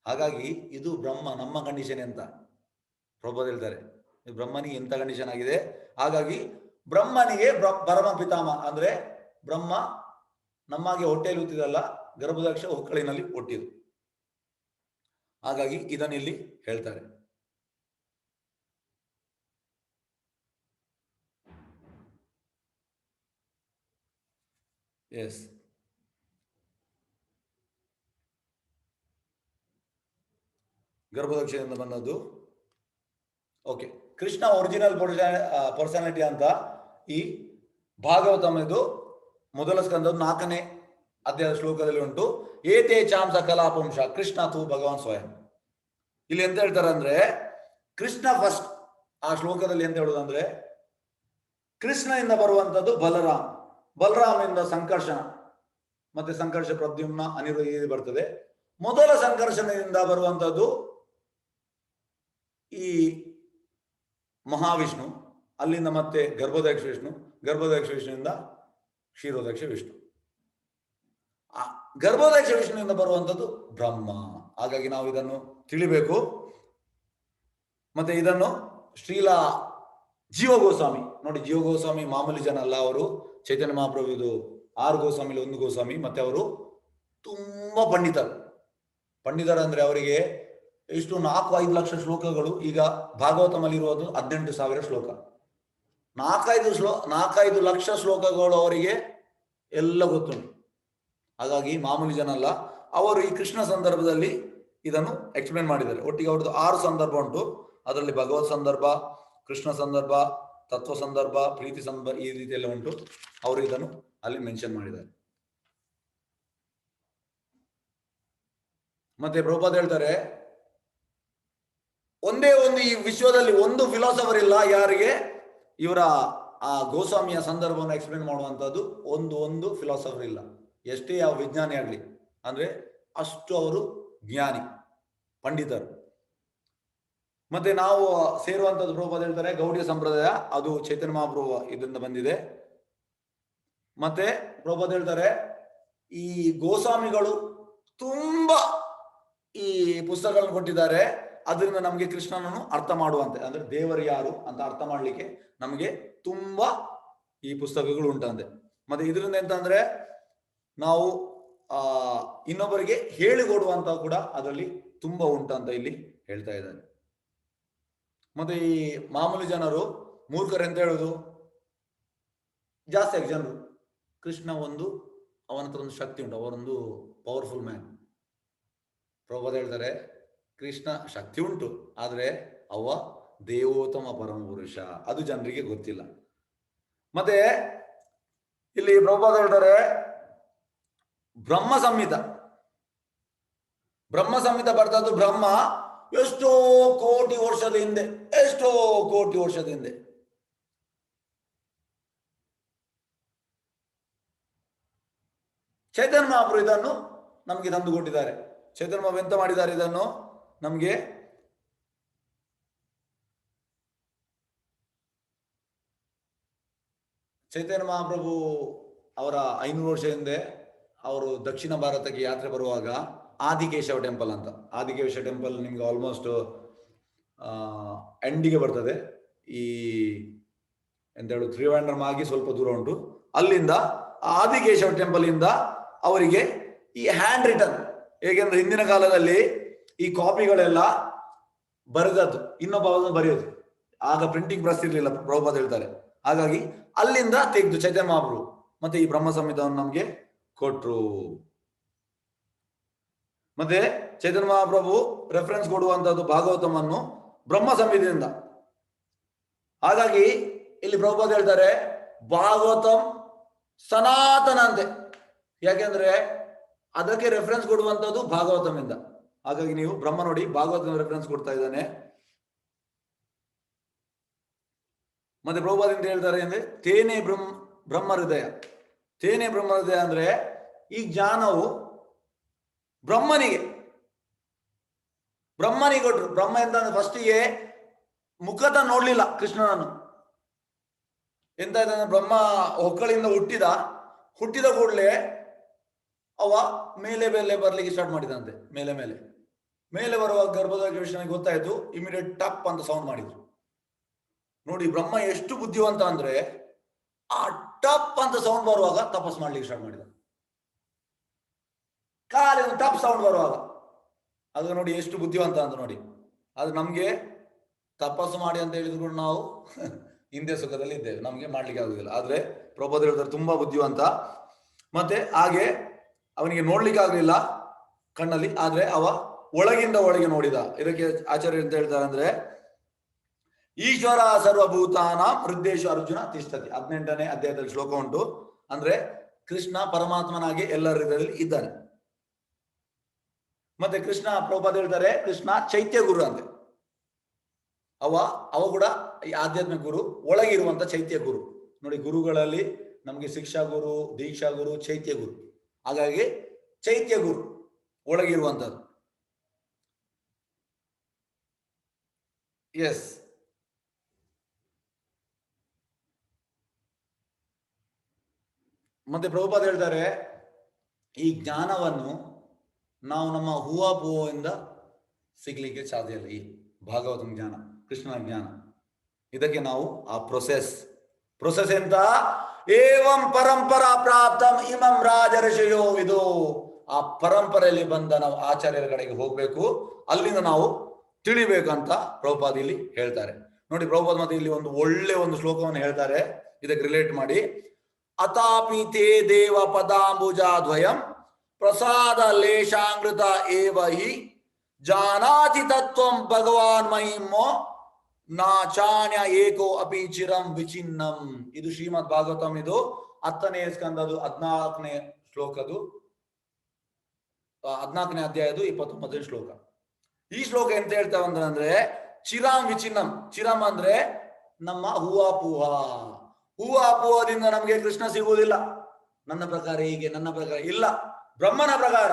ಹಾಗಾಗಿ ಇದು ಬ್ರಹ್ಮ ನಮ್ಮ ಕಂಡೀಷನ್ ಅಂತ ಪ್ರಭಾದ ಹೇಳ್ತಾರೆ. ಬ್ರಹ್ಮನಿಗೆ ಎಂತ ಕಂಡೀಷನ್ ಆಗಿದೆ? ಹಾಗಾಗಿ ಬ್ರಹ್ಮನಿಗೆ ಬ್ರ- ಪರಮ ಪಿತಾಮ ಅಂದ್ರೆ ಬ್ರಹ್ಮ ನಮ್ಮಾಗೆ ಹೊಟ್ಟೆಯಲ್ಲಿ ಹುಟ್ಟಿದಲ್ಲ, ಗರ್ಭದಕ್ಷ ಹೊಕ್ಕಳಿನಲ್ಲಿ ಹುಟ್ಟಿದ್ರು ಹಾಗಾಗಿ ಇದನ್ನಿಲ್ಲಿ ಹೇಳ್ತಾರೆ. ಎಸ್ ಗರ್ಭದಕ್ಷಿಣೆಯಿಂದ ಬಂದದ್ದು. ಓಕೆ ಕೃಷ್ಣ ಒರಿಜಿನಲ್ ಪರ್ಸನಾಲಿಟಿ ಅಂತ ಈ ಭಾಗವತಂ ಮೊದಲ ಸ್ಕಂದದ ನಾಲ್ಕನೇ ಅಧ್ಯಾಯದ ಶ್ಲೋಕದಲ್ಲಿ ಉಂಟು. ಏತೇ ಚಾಂಸ ಕಲಾಪುಂಶ ಕೃಷ್ಣ ತು ಭಗವಾನ್ ಸ್ವಯಂ. ಇಲ್ಲಿ ಎಂತ ಹೇಳ್ತಾರೆ ಅಂದ್ರೆ ಕೃಷ್ಣ ಫಸ್ಟ್ ಆ ಶ್ಲೋಕದಲ್ಲಿ ಎಂತ ಹೇಳುದಂದ್ರೆ, ಕೃಷ್ಣನಿಂದ ಬರುವಂತದ್ದು ಬಲರಾಮ್. ಬಲರಾಮನಿಂದ ಸಂಕರ್ಷಣ. ಮತ್ತೆ ಸಂಕರ್ಷ ಪ್ರದ್ಯುಮ್ನ ಅನಿರುದ್ಧ ಬರ್ತದೆ. ಮೊದಲ ಸಂಕರ್ಷಣದಿಂದ ಬರುವಂತದ್ದು ಈ ಮಹಾವಿಷ್ಣು, ಅಲ್ಲಿಂದ ಮತ್ತೆ ಗರ್ಭೋದಕ್ಷ ವಿಷ್ಣು ಗರ್ಭೋದಕ್ಷ ವಿಷ್ಣುವಿಂದ ಕ್ಷೀರೋದಕ್ಷ ವಿಷ್ಣು. ಆ ಗರ್ಭೋದಕ್ಷ ವಿಷ್ಣುವಿಂದ ಬರುವಂತದ್ದು ಬ್ರಹ್ಮ. ಹಾಗಾಗಿ ನಾವು ಇದನ್ನು ತಿಳಿಬೇಕು. ಮತ್ತೆ ಇದನ್ನು ಶ್ರೀಲ ಜೀವ ಗೋಸ್ವಾಮಿ ನೋಡಿ ಜೀವ ಗೋಸ್ವಾಮಿ ಮಾಮೂಲಿ ಜನ ಅಲ್ಲ ಅವರು. ಚೈತನ್ಯ ಮಹಾಪ್ರಭು ಇದು ಆರು ಗೋಸ್ವಾಮಿ ಒಂದು ಗೋಸ್ವಾಮಿ, ಮತ್ತೆ ಅವರು ತುಂಬಾ ಪಂಡಿತರು. ಪಂಡಿತರು ಅಂದ್ರೆ ಅವರಿಗೆ ಇಷ್ಟು ನಾಲ್ಕು ಐದು ಲಕ್ಷ ಶ್ಲೋಕಗಳು ಈಗ ಭಾಗವತಮಲ್ಲಿ ಇರುವುದು ಹದಿನೆಂಟು ಸಾವಿರ ಶ್ಲೋಕ. ನಾಲ್ಕೈದು ಶ್ಲೋ, ನಾಲ್ಕೈದು ಲಕ್ಷ ಶ್ಲೋಕಗಳು ಅವರಿಗೆ ಎಲ್ಲ ಗೊತ್ತುಂಟು. ಹಾಗಾಗಿ ಮಾಮೂಲಿ ಜನ ಅಲ್ಲ. ಅವರು ಈ ಕೃಷ್ಣ ಸಂದರ್ಭದಲ್ಲಿ ಇದನ್ನು ಎಕ್ಸ್ಪ್ಲೇನ್ ಮಾಡಿದ್ದಾರೆ. ಒಟ್ಟಿಗೆ ಅವ್ರದ್ದು ಆರು ಸಂದರ್ಭ ಉಂಟು. ಅದರಲ್ಲಿ ಭಗವತ್ ಸಂದರ್ಭ, ಕೃಷ್ಣ ಸಂದರ್ಭ, ತತ್ವ ಸಂದರ್ಭ, ಪ್ರೀತಿ ಸಂದರ್ಭ ಈ ರೀತಿ ಎಲ್ಲ ಉಂಟು. ಅವರು ಇದನ್ನು ಅಲ್ಲಿ ಮೆನ್ಷನ್ ಮಾಡಿದ್ದಾರೆ. ಮತ್ತೆ ಪ್ರಭುಪಾದ್ ಹೇಳ್ತಾರೆ ಒಂದೇ ಒಂದು ಈ ವಿಶ್ವದಲ್ಲಿ ಒಂದು ಫಿಲಾಸಫರ್ ಇಲ್ಲ, ಯಾರಿಗೆ? ಇವರ, ಆ ಗೋಸ್ವಾಮಿಯ ಸಂದರ್ಭವನ್ನು ಎಕ್ಸ್ಪ್ಲೇನ್ ಮಾಡುವಂತದ್ದು ಒಂದು ಒಂದು ಫಿಲಾಸಫರ್ ಇಲ್ಲ. ಎಷ್ಟೇ ಯಾವ ವಿಜ್ಞಾನಿ ಆಗಲಿ. ಅಂದ್ರೆ ಅಷ್ಟು ಅವರು ಜ್ಞಾನಿ, ಪಂಡಿತರು. ಮತ್ತೆ ನಾವು ಸೇರುವಂತದ್ದು ಪ್ರಭುಪಾದ ಹೇಳ್ತಾರೆ ಗೌಡಿಯ ಸಂಪ್ರದಾಯ, ಅದು ಚೈತನ್ಯ ಮಹಾಪ್ರಭು ಇದರಿಂದ ಬಂದಿದೆ. ಮತ್ತೆ ಪ್ರಭುಪಾದ ಹೇಳ್ತಾರೆ, ಈ ಗೋಸ್ವಾಮಿಗಳು ತುಂಬಾ ಈ ಪುಸ್ತಕಗಳನ್ನು ಕೊಟ್ಟಿದ್ದಾರೆ. ಅದರಿಂದ ನಮಗೆ ಕೃಷ್ಣನನ್ನು ಅರ್ಥ ಮಾಡುವಂತೆ, ಅಂದ್ರೆ ದೇವರು ಯಾರು ಅಂತ ಅರ್ಥ ಮಾಡ್ಲಿಕ್ಕೆ ನಮಗೆ ತುಂಬಾ ಈ ಪುಸ್ತಕಗಳು ಉಂಟಂತೆ. ಮತ್ತೆ ಇದರಿಂದ ಎಂತ ಅಂದ್ರೆ ನಾವು, ಆ, ಇನ್ನೊಬ್ಬರಿಗೆ ಹೇಳಿಕೊಡುವಂತ ಕೂಡ ಅದರಲ್ಲಿ ತುಂಬಾ ಉಂಟಂತ ಇಲ್ಲಿ ಹೇಳ್ತಾ ಇದ್ದಾರೆ ಮತ್ತೆ ಈ ಮಾಮೂಲಿ ಜನರು ಮೂರ್ಖರು ಎಂತ ಹೇಳುದು? ಜಾಸ್ತಿ ಜನರು, ಕೃಷ್ಣ ಒಂದು ಅವನ ಹತ್ರ ಒಂದು ಶಕ್ತಿ ಉಂಟು, ಅವರೊಂದು ಪವರ್ಫುಲ್ ಮ್ಯಾನ್ ಪ್ರಭಾದ ಹೇಳ್ತಾರೆ ಕೃಷ್ಣ ಶಕ್ತಿ ಉಂಟು. ಆದ್ರೆ ಅವ ದೇವೋತ್ತಮ ಪರಮ ಪುರುಷ ಅದು ಜನರಿಗೆ ಗೊತ್ತಿಲ್ಲ. ಮತ್ತೆ ಇಲ್ಲಿ ಪ್ರಭುಪಾದ ಹೇಳ್ತಾರೆ ಬ್ರಹ್ಮ ಸಂಹಿತ ಬ್ರಹ್ಮ ಸಂಹಿತ ಬರ್ತದ್ದು ಬ್ರಹ್ಮ ಎಷ್ಟೋ ಕೋಟಿ ವರ್ಷದ ಹಿಂದೆ, ಎಷ್ಟೋ ಕೋಟಿ ವರ್ಷದ ಹಿಂದೆ. ಚೈತನ್ಯ ಮಹಾಪುರು ಇದನ್ನು ನಮಗೆ ತಂದುಕೊಟ್ಟಿದ್ದಾರೆ. ಚೈತನ್ಯ ಎಂತ ಮಾಡಿದ್ದಾರೆ ಇದನ್ನು? ನಮಗೆ? ಚೈತನ್ಯ ಮಹಾಪ್ರಭು ಅವರ ಐನೂರು ವರ್ಷ ಹಿಂದೆ ಅವರು ದಕ್ಷಿಣ ಭಾರತಕ್ಕೆ ಯಾತ್ರೆ ಬರುವಾಗ ಆದಿಕೇಶವ ಟೆಂಪಲ್ ಅಂತ. ಆದಿಕೇಶವ ಟೆಂಪಲ್ ನಿಮ್ಗೆ ಆಲ್ಮೋಸ್ಟ್ ಎಂಡಿಗೆ ಬರ್ತದೆ. ಈ ಎಂತ ಹೇಳು ತ್ರಿವಾಂಡ್ರಮ್ ಆಗಿ ಸ್ವಲ್ಪ ದೂರ ಉಂಟು. ಅಲ್ಲಿಂದ ಆದಿಕೇಶವ ಟೆಂಪಲ್ ಇಂದ ಅವರಿಗೆ ಈ ಹ್ಯಾಂಡ್ ರಿಟರ್ನ್ ಹೇಗೆಂದ್ರೆ ಹಿಂದಿನ ಕಾಲದಲ್ಲಿ ಈ ಕಾಪಿಗಳೆಲ್ಲ ಬರೆದದ್ದು, ಇನ್ನೊಬ್ಬ ಬರೆಯೋದು. ಆಗ ಪ್ರಿಂಟಿಂಗ್ ಪ್ರೆಸ್ ಇರಲಿಲ್ಲ, ಪ್ರಭುಪಾದ ಹೇಳ್ತಾರೆ. ಹಾಗಾಗಿ ಅಲ್ಲಿಂದ ತೆಗೆದು ಚೈತನ್ಯ ಮಹಾಪ್ರಭು ಮತ್ತೆ ಈ ಬ್ರಹ್ಮ ಸಂಹಿತವನ್ನು ನಮ್ಗೆ ಕೊಟ್ರು. ಮತ್ತೆ ಚೈತನ್ಯ ಮಹಾಪ್ರಭು ರೆಫರೆನ್ಸ್ ಕೊಡುವಂತದ್ದು ಭಾಗವತಮನ್ನು ಬ್ರಹ್ಮ ಸಂಹಿತೆಯಿಂದ ಹಾಗಾಗಿ ಇಲ್ಲಿ ಪ್ರಭುಪಾದ ಹೇಳ್ತಾರೆ, ಭಾಗವತಂ ಸನಾತನ ಅಂತೆ. ಯಾಕೆಂದ್ರೆ ಅದಕ್ಕೆ ರೆಫರೆನ್ಸ್ ಕೊಡುವಂತದ್ದು ಭಾಗವತಮಿಂದ. ಹಾಗಾಗಿ ನೀವು ಬ್ರಹ್ಮ ನೋಡಿ ಭಾಗವತ ರೆಫರೆನ್ಸ್ ಕೊಡ್ತಾ ಇದ್ದಾನೆ. ಮತ್ತೆ ಪ್ರಭುಪಾದ ಅಂತ ಹೇಳ್ತಾರೆ ಅಂದ್ರೆ, ತೇನೆ ಬ್ರಹ್ಮ ಬ್ರಹ್ಮ ಹೃದಯ. ತೇನೆ ಬ್ರಹ್ಮ ಹೃದಯ ಅಂದ್ರೆ, ಈ ಜ್ಞಾನವು ಬ್ರಹ್ಮನಿಗೆ ಬ್ರಹ್ಮನಿಗೆ ಕೊಟ್ರು ಬ್ರಹ್ಮ ಎಂತ ಅಂದ್ರೆ ಫಸ್ಟಿಗೆ ಮುಖದ ನೋಡ್ಲಿಲ್ಲ ಕೃಷ್ಣನನ್ನು. ಎಂತ ಇದ್ದಾನೆ ಬ್ರಹ್ಮ ಹೊಕ್ಕಳಿಂದ ಹುಟ್ಟಿದ ಹುಟ್ಟಿದ ಕೂಡಲೇ ಅವ ಮೇಲೆ ಮೇಲೆ ಬರ್ಲಿಕ್ಕೆ ಸ್ಟಾರ್ಟ್ ಮಾಡಿದಂತೆ, ಮೇಲೆ ಮೇಲೆ. ಮೇಲೆ ಬರುವ ಗರ್ಭದ ಕೃಷ್ಣನಿಗೆ ಗೊತ್ತಾಯ್ತು. ಇಮಿಡಿಯೇಟ್ ಟಪ್ ಅಂತ ಸೌಂಡ್ ಮಾಡಿದ್ರು. ನೋಡಿ, ಬ್ರಹ್ಮ ಎಷ್ಟು ಬುದ್ಧಿವಂತ ಅಂದ್ರೆ ಆ ಟಪ್ ಅಂತ ಸೌಂಡ್ ಬರುವಾಗ ತಪಸ್ ಮಾಡ್ಲಿಕ್ಕೆ ಸ್ಟಾರ್ಟ್ ಮಾಡಿದ. ಕಾಲಿನ ಟಪ್ ಸೌಂಡ್ ಬರುವಾಗ. ಅದು ನೋಡಿ ಎಷ್ಟು ಬುದ್ಧಿವಂತ ಅಂತ ನೋಡಿ. ಅದು ನಮ್ಗೆ ತಪಸ್ಸು ಮಾಡಿ ಅಂತ ಹೇಳಿದ್ರು ಕೂಡ ನಾವು ಹಿಂದೆ ಸುಖದಲ್ಲಿ ಇದ್ದೇವೆ. ನಮ್ಗೆ ಮಾಡ್ಲಿಕ್ಕೆ ಆಗುದಿಲ್ಲ. ಆದ್ರೆ ಪ್ರಭೋದ ಹೇಳ್ತಾರೆ ತುಂಬಾ ಬುದ್ಧಿವಂತ. ಮತ್ತೆ ಹಾಗೆ ಅವನಿಗೆ ನೋಡ್ಲಿಕ್ಕೆ ಆಗ್ಲಿಲ್ಲ ಕಣ್ಣಲ್ಲಿ. ಆದ್ರೆ ಅವ ಒಳಗಿಂದ ಒಳಗೆ ನೋಡಿದ. ಇದಕ್ಕೆ ಆಚಾರ್ಯ ಅಂತ ಹೇಳ್ತಾರೆ ಅಂದ್ರೆ, ಈಶ್ವರ ಸರ್ವಭೂತಾನ ಹೃದ್ದೇಶ ಅರ್ಜುನ ತಿಷ್ಠತಿ ಹದಿನೆಂಟನೇ ಅಧ್ಯಾಯದಲ್ಲಿ ಶ್ಲೋಕ ಉಂಟು. ಅಂದ್ರೆ ಕೃಷ್ಣ ಪರಮಾತ್ಮನಾಗಿ ಎಲ್ಲರ ಇದರಲ್ಲಿ ಇದ್ದಾನೆ. ಮತ್ತೆ ಕೃಷ್ಣ ಪ್ರಭಾತ ಹೇಳ್ತಾರೆ, ಕೃಷ್ಣ ಚೈತ್ಯ ಗುರು ಅಂತೆ. ಅವ ಅವ ಕೂಡ ಈ ಆಧ್ಯಾತ್ಮಿಕ ಗುರು, ಒಳಗಿರುವಂತ ಚೈತ್ಯ ಗುರು. ನೋಡಿ, ಗುರುಗಳಲ್ಲಿ ನಮಗೆ ಶಿಕ್ಷಾ ಗುರು, ದೀಕ್ಷಾ ಗುರು, ಚೈತ್ಯ ಗುರು. ಹಾಗಾಗಿ ಚೈತ್ಯ ಗುರು ಒಳಗಿರುವಂತದ್ದು. ಎಸ್ ಮತ್ತೆ ಪ್ರಭುಪಾದ ಹೇಳ್ತಾರೆ, ಈ ಜ್ಞಾನವನ್ನು ನಾವು ನಮ್ಮ ಹೂವಾಪೂವಿಂದ ಸಿಗ್ಲಿಕ್ಕೆ ಸಾಧ್ಯ ಇಲ್ಲ. ಈ ಭಾಗವತ ಜ್ಞಾನ, ಕೃಷ್ಣನ ಜ್ಞಾನ. ಇದಕ್ಕೆ ನಾವು ಆ ಪ್ರೊಸೆಸ್ ಪ್ರೊಸೆಸ್ ಎಂತ? ಏವಂ ಪರಂಪರಾ ಪ್ರಾಪ್ತಂ ಇಮಂ ರಾಜಋಷಿಯೋ ಇದು ಆ ಪರಂಪರೆಯಲ್ಲಿ ಬಂದ ನಾವು ಆಚಾರ್ಯರ ಕಡೆಗೆ ಹೋಗ್ಬೇಕು. ಅಲ್ಲಿಂದ ನಾವು ತಿಳಿಬೇಕಂತ ಪ್ರಭುಪಾದ ಇಲ್ಲಿ ಹೇಳ್ತಾರೆ. ನೋಡಿ ಪ್ರಭುಪಾದ ಮತ್ತೆ ಇಲ್ಲಿ ಒಂದು ಒಳ್ಳೆ ಒಂದು ಶ್ಲೋಕವನ್ನು ಹೇಳ್ತಾರೆ. ಇದಕ್ಕೆ ರಿಲೇಟ್ ಮಾಡಿ ಅತಾಪಿ ತೇ ದೇವ ಪದಾಂಬುಜಾದ್ವಯಂ ಪ್ರಸಾದ ಲೇಷಾಂಗೃತ ಏವ ಹಿ ಜಾನಾತಿ ತತ್ವಂ ಭಗವಾನ್ ಮಹಿಮೋ ನಾಚಾಣ್ಯ ಏಕೋ ಅಪಿ ಚಿರಂ ವಿಚಿನ್ನಂ. ಇದು ಶ್ರೀಮದ್ ಭಾಗವತಂ ಇದು. ಹತ್ತನೇ ಸ್ಕಂದದು ಹದ್ನಾಲ್ಕನೇ ಶ್ಲೋಕದು ಹದಿನಾಲ್ಕನೇ ಅಧ್ಯಾಯದು ಇಪ್ಪತ್ತೊಂಬತ್ತನೇ ಶ್ಲೋಕ. ಈ ಶ್ಲೋಕ ಎಂತ ಹೇಳ್ತಾವ ಅಂದ್ರೆ, ಚಿರಾಂ ವಿಚಿನ್ನಂ. ಚಿರಂ ಅಂದ್ರೆ ನಮ್ಮ ಹೂವಾಪೂಹ ಹೂವಾಪೂಹದಿಂದ ನಮಗೆ ಕೃಷ್ಣ ಸಿಗುವುದಿಲ್ಲ. ನನ್ನ ಪ್ರಕಾರ ಹೀಗೆ, ನನ್ನ ಪ್ರಕಾರ ಇಲ್ಲ. ಬ್ರಹ್ಮನ ಪ್ರಕಾರ,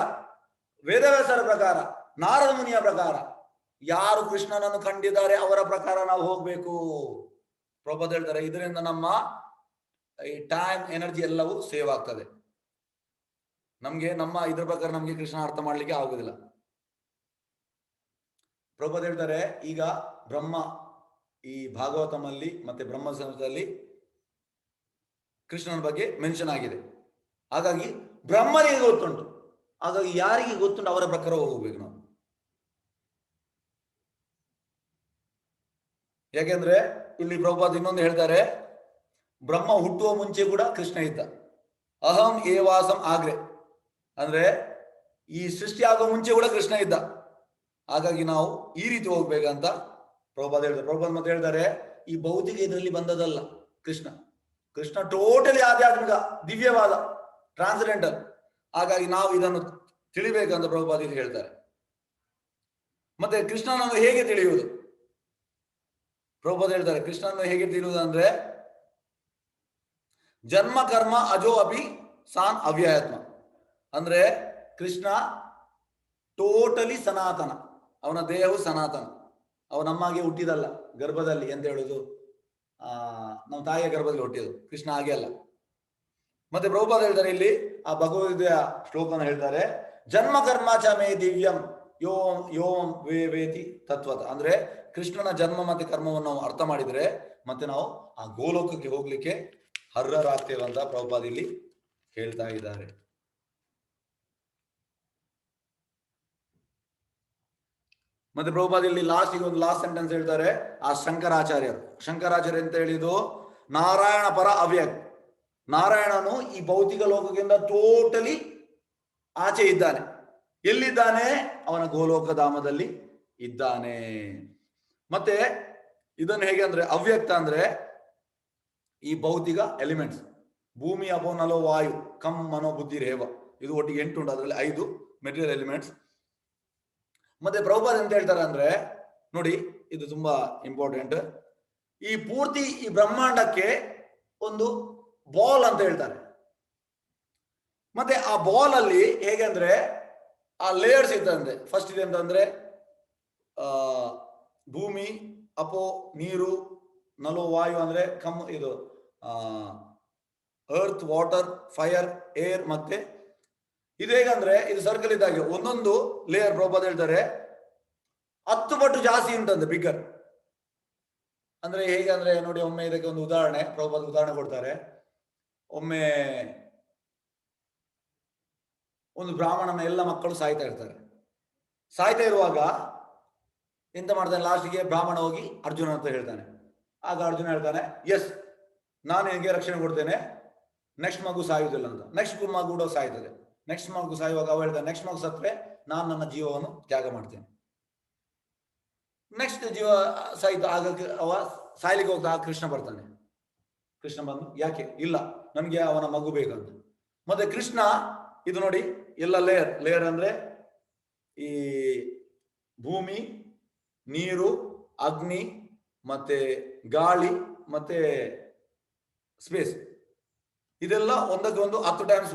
ವೇದವ್ಯಾಸರ ಪ್ರಕಾರ, ನಾರದ ಮುನಿಯ ಪ್ರಕಾರ, ಯಾರು ಕೃಷ್ಣನನ್ನು ಕಂಡಿದ್ದಾರೆ ಅವರ ಪ್ರಕಾರ ನಾವು ಹೋಗ್ಬೇಕು. ಪ್ರಭಾತ್ ಹೇಳ್ತಾರೆ, ಇದರಿಂದ ನಮ್ಮ ಈ ಟೈಮ್ ಎನರ್ಜಿ ಎಲ್ಲವೂ ಸೇವ್ ಆಗ್ತದೆ. ನಮ್ಗೆ ನಮ್ಮ ಇದ್ರ ಪ್ರಕಾರ ನಮ್ಗೆ ಕೃಷ್ಣ ಅರ್ಥ ಮಾಡ್ಲಿಕ್ಕೆ ಆಗುದಿಲ್ಲ. ಪ್ರಭುಪಾದ ಹೇಳ್ತಾರೆ ಈಗ ಬ್ರಹ್ಮ ಈ ಭಾಗವತಮಲ್ಲಿ ಮತ್ತೆ ಬ್ರಹ್ಮ ಸಂಸ್ಥೆಯಲ್ಲಿ ಕೃಷ್ಣನ ಬಗ್ಗೆ ಮೆನ್ಷನ್ ಆಗಿದೆ. ಹಾಗಾಗಿ ಬ್ರಹ್ಮನಿಗೆ ಗೊತ್ತುಂಟು. ಹಾಗಾಗಿ ಯಾರಿಗೆ ಗೊತ್ತುಂಟು ಅವರ ಪ್ರಕಾರ ಹೋಗ್ಬೇಕು ನಾವು. ಯಾಕೆಂದ್ರೆ ಇಲ್ಲಿ ಪ್ರಭುಪಾದ ಇನ್ನೊಂದು ಹೇಳ್ತಾರೆ, ಬ್ರಹ್ಮ ಹುಟ್ಟುವ ಮುಂಚೆ ಕೂಡ ಕೃಷ್ಣ ಇದ್ದ. ಅಹಂ ಏವಾಸಂ ಆಗ್ರೆ. ಅಂದ್ರೆ ಈ ಸೃಷ್ಟಿ ಆಗೋ ಮುಂಚೆ ಕೂಡ ಕೃಷ್ಣ ಇದ್ದ. ಹಾಗಾಗಿ ನಾವು ಈ ರೀತಿ ಹೋಗ್ಬೇಕಂತ ಪ್ರಭುಪಾದ ಹೇಳ್ತಾರೆ ಪ್ರಭಾದ ಮತ್ತೆ ಹೇಳ್ತಾರೆ ಈ ಭೌತಿಕ ಇದರಲ್ಲಿ ಬಂದದಲ್ಲ ಕೃಷ್ಣ. ಕೃಷ್ಣ ಟೋಟಲಿ ಆಧ್ಯಾತ್ಮಿಕ, ದಿವ್ಯವಾದ ಟ್ರಾನ್ಸ್ಡೆಂಟಲ್ ಹಾಗಾಗಿ ನಾವು ಇದನ್ನು ತಿಳಿಬೇಕಂತ ಪ್ರಭುಪಾದ ಹೇಳ್ತಾರೆ ಮತ್ತೆ ಕೃಷ್ಣನನ್ನು ಹೇಗೆ ತಿಳಿಯುವುದು? ಪ್ರಭುಪಾದ ಹೇಳ್ತಾರೆ ಕೃಷ್ಣನನ್ನು ಹೇಗೆ ತಿಳಿಯುವುದು ಅಂದ್ರೆ ಜನ್ಮ, ಕರ್ಮ, ಅಜೋ ಅಭಿ ಸಾನ್, ಅವ್ಯಾಯತ್ಮ. ಅಂದ್ರೆ ಕೃಷ್ಣ ಟೋಟಲಿ ಸನಾತನ. ಅವನ ದೇಹವು ಸನಾತನ. ಅವನು ನಮ್ಮಾಗೆ ಹುಟ್ಟಿದಲ್ಲ, ಗರ್ಭದಲ್ಲಿ ಎಂತ ಹೇಳುದು? ಆ, ನಮ್ಮ ತಾಯಿಯ ಗರ್ಭದಲ್ಲಿ ಹುಟ್ಟಿದ್ರು ಕೃಷ್ಣ ಹಾಗೆ ಅಲ್ಲ. ಮತ್ತೆ ಪ್ರಭುಪಾದ ಹೇಳ್ತಾರೆ ಇಲ್ಲಿ, ಆ ಭಗವದ್ಗೀತೆಯ ಶ್ಲೋಕನ ಹೇಳ್ತಾರೆ, ಜನ್ಮ ಕರ್ಮಾಚಮೇ ಮೇ ದಿವ್ಯಂ ಯೋಂ ಯೋಂ ವೇ ವೇತಿ ತತ್ವತ. ಅಂದ್ರೆ ಕೃಷ್ಣನ ಜನ್ಮ ಮತ್ತೆ ಕರ್ಮವನ್ನು ನಾವು ಅರ್ಥ ಮಾಡಿದ್ರೆ ಮತ್ತೆ ನಾವು ಆ ಗೋಲೋಕಕ್ಕೆ ಹೋಗ್ಲಿಕ್ಕೆ ಅರ್ಹರಾಗ್ತೇವೆ ಅಂತ ಪ್ರಭುಪಾದ ಇಲ್ಲಿ ಹೇಳ್ತಾ ಇದ್ದಾರೆ. ಮತ್ತೆ ಪ್ರಭುಪಾದ ಇಲ್ಲಿ ಲಾಸ್ಟ್ ಒಂದು ಲಾಸ್ಟ್ ಸೆಂಟೆನ್ಸ್ ಹೇಳ್ತಾರೆ, ಆ ಶಂಕರಾಚಾರ್ಯರು. ಶಂಕರಾಚಾರ್ಯ ಅಂತ ಹೇಳಿದ್ದು? ನಾರಾಯಣ ಪರ ಅವ್ಯಕ್ತ ನಾರಾಯಣನು ಈ ಭೌತಿಕ ಲೋಕದಿಂದ ಟೋಟಲಿ ಆಚೆ ಇದ್ದಾನೆ. ಎಲ್ಲಿದ್ದಾನೆ? ಅವನ ಗೋಲೋಕ ಧಾಮದಲ್ಲಿ ಇದ್ದಾನೆ. ಮತ್ತೆ ಇದನ್ನು ಹೇಗೆ ಅಂದ್ರೆ, ಅವ್ಯಕ್ತ ಅಂದ್ರೆ ಈ ಭೌತಿಕ ಎಲಿಮೆಂಟ್ಸ್ ಭೂಮಿ ಅಪೋ ನಲೋ, ವಾಯು, ಕಮ್, ಮನೋ, ಬುದ್ಧಿ, ರೇವ. ಇದು ಒಟ್ಟಿಗೆ ಎಂಟು ಉಂಟು, ಅದರಲ್ಲಿ ಐದು ಮೆಟೀರಿಯಲ್ ಎಲಿಮೆಂಟ್ಸ್ ಮತ್ತೆ ಪ್ರಭುಪಾದ ಎಂತ ಹೇಳ್ತಾರೆ ಅಂದ್ರೆ, ನೋಡಿ, ಇದು ತುಂಬಾ ಇಂಪಾರ್ಟೆಂಟ್ ಈ ಪೂರ್ತಿ ಈ ಬ್ರಹ್ಮಾಂಡಕ್ಕೆ ಒಂದು ಬಾಲ್ ಅಂತ ಹೇಳ್ತಾರೆ. ಮತ್ತೆ ಆ ಬಾಲ್ ಅಲ್ಲಿ ಹೇಗೆ ಅಂದ್ರೆ, ಆ ಲೇಯರ್ಸ್ ಇದ್ದಂತೆ ಫಸ್ಟ್ ಇದೆ ಅಂತಂದ್ರೆ, ಆ, ಭೂಮಿ, ಅಪೋ, ನೀರು, ನಲೋ, ವಾಯು ಅಂದ್ರೆ ಕಮ್ ಇದು ಅರ್ತ್ ವಾಟರ್ ಫೈರ್ ಏರ್ ಮತ್ತೆ ಇದು ಹೇಗಂದ್ರೆ, ಇದು ಸರ್ಕಲ್ ಇದ್ದಾಗೆ ಒಂದೊಂದು ಲೇಯರ್ ಪ್ರಭಾದ ಹೇಳ್ತಾರೆ. ಹತ್ತು ಪಟ್ಟು ಜಾಸ್ತಿ ಉಂಟಂತೆ ಬಿಗ್ಗರ್ ಅಂದ್ರೆ ಹೇಗಂದ್ರೆ, ನೋಡಿ ಒಮ್ಮೆ ಇದಕ್ಕೆ ಒಂದು ಉದಾಹರಣೆ ಪ್ರಭಾದ ಉದಾಹರಣೆ ಕೊಡ್ತಾರೆ. ಒಮ್ಮೆ ಒಂದು ಬ್ರಾಹ್ಮಣನ ಎಲ್ಲ ಮಕ್ಕಳು ಸಾಯ್ತಾ ಇರ್ತಾರೆ. ಸಾಯ್ತಾ ಇರುವಾಗ ಎಂತ ಮಾಡ್ತಾನೆ ಲಾಸ್ಟ್ಗೆ ಬ್ರಾಹ್ಮಣ ಹೋಗಿ ಅರ್ಜುನ ಅಂತ ಹೇಳ್ತಾನೆ. ಆಗ ಅರ್ಜುನ ಹೇಳ್ತಾನೆ ಎಸ್ ನಾನು ಹೇಗೆ ರಕ್ಷಣೆ ಕೊಡ್ತೇನೆ. ನೆಕ್ಸ್ಟ್ ಮಗು ಸಾಯುವುದಿಲ್ಲ ಅಂತ. ನೆಕ್ಸ್ಟ್ ಮಗು ಕೂಡ ಸಾಯ್ತದೆ. ನೆಕ್ಸ್ಟ್ ಮಗು ಸಾಯುವಾಗ ಅವ ಹೇಳಿದ ನೆಕ್ಸ್ಟ್ ಮಗು ಸತ್ರೆ ನಾನು ನನ್ನ ಜೀವವನ್ನು ತ್ಯಾಗ ಮಾಡ್ತೇನೆ. ನೆಕ್ಸ್ಟ್ ಜೀವ ಸಾಯ್ತು ಆಗ ಅವ ಸಾಯ್ಲಿಕ್ಕೆ ಹೋಗ್ತಾ ಆಗ ಕೃಷ್ಣ ಬರ್ತಾನೆ. ಕೃಷ್ಣ ಬಂದು, ಯಾಕೆ? ಇಲ್ಲ, ನನ್ಗೆ ಅವನ ಮಗು ಬೇಕಂತ. ಮತ್ತೆ ಕೃಷ್ಣ, ಇದು ನೋಡಿ, ಎಲ್ಲ ಲೇಯರ್ ಲೇಯರ್ ಅಂದ್ರೆ ಈ ಭೂಮಿ, ನೀರು, ಅಗ್ನಿ, ಮತ್ತೆ ಗಾಳಿ, ಮತ್ತೆ ಸ್ಪೇಸ್ ಇದೆಲ್ಲ ಒಂದಕ್ಕೆ ಒಂದು ಹತ್ತು ಟೈಮ್ಸ್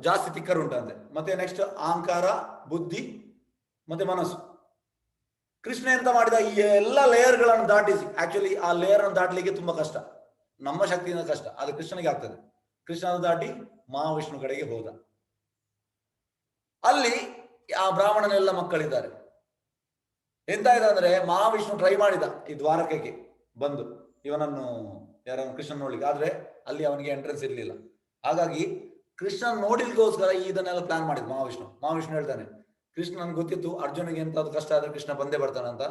ಜಾಸ್ತಿ ತಿಕ್ಕರ್ ಉಂಟಂತೆ. ಮತ್ತೆ ನೆಕ್ಸ್ಟ್ ಅಹಂಕಾರ, ಬುದ್ಧಿ, ಮತ್ತೆ ಮನಸ್ಸು. ಕೃಷ್ಣ ಎಂತ ಮಾಡಿದ? ಈ ಎಲ್ಲ ಲೇಯರ್ಗಳನ್ನು ದಾಟಿಸಿ. ಆಕ್ಚುಲಿ ಆ ಲೇಯರ್ ಅನ್ನು ದಾಟಲಿಕ್ಕೆ ತುಂಬಾ ಕಷ್ಟ. ನಮ್ಮ ಶಕ್ತಿಯಿಂದ ಕಷ್ಟ. ಅದು ಕೃಷ್ಣನಿಗೆ ಆಗ್ತದೆ. ಕೃಷ್ಣನ ದಾಟಿ ಮಹಾವಿಷ್ಣು ಕಡೆಗೆ ಹೋದ. ಅಲ್ಲಿ ಆ ಬ್ರಾಹ್ಮಣನೆಲ್ಲ ಮಕ್ಕಳಿದ್ದಾರೆ. ಎಂತ ಇದೆ ಅಂದ್ರೆ ಮಹಾವಿಷ್ಣು ಟ್ರೈ ಮಾಡಿದ ಈ ದ್ವಾರಕೆಗೆ ಬಂದು. ಇವನನ್ನು ಯಾರನ್ನು? ಕೃಷ್ಣ ನೋಡ್ಲಿಕ್ಕೆ. ಆದ್ರೆ ಅಲ್ಲಿ ಅವನಿಗೆ ಎಂಟ್ರೆನ್ಸ್ ಇರ್ಲಿಲ್ಲ. ಹಾಗಾಗಿ ಕೃಷ್ಣ ನೋಡಿಲ್ಗೋಸ್ಕರ ಇದನ್ನೆಲ್ಲ ಪ್ಲಾನ್ ಮಾಡಿದ್ ಮಹಾವಿಷ್ಣು. ಮಹಾವಿಷ್ಣು ಹೇಳ್ತಾನೆ, ಕೃಷ್ಣ ನನ್ಗೆ ಗೊತ್ತಿತ್ತು, ಅರ್ಜುನಿಗೆ ಎಂತಾದ್ರು ಕಷ್ಟ ಆದ್ರೆ ಕೃಷ್ಣ ಬಂದೇ ಬರ್ತಾನೆ ಅಂತ.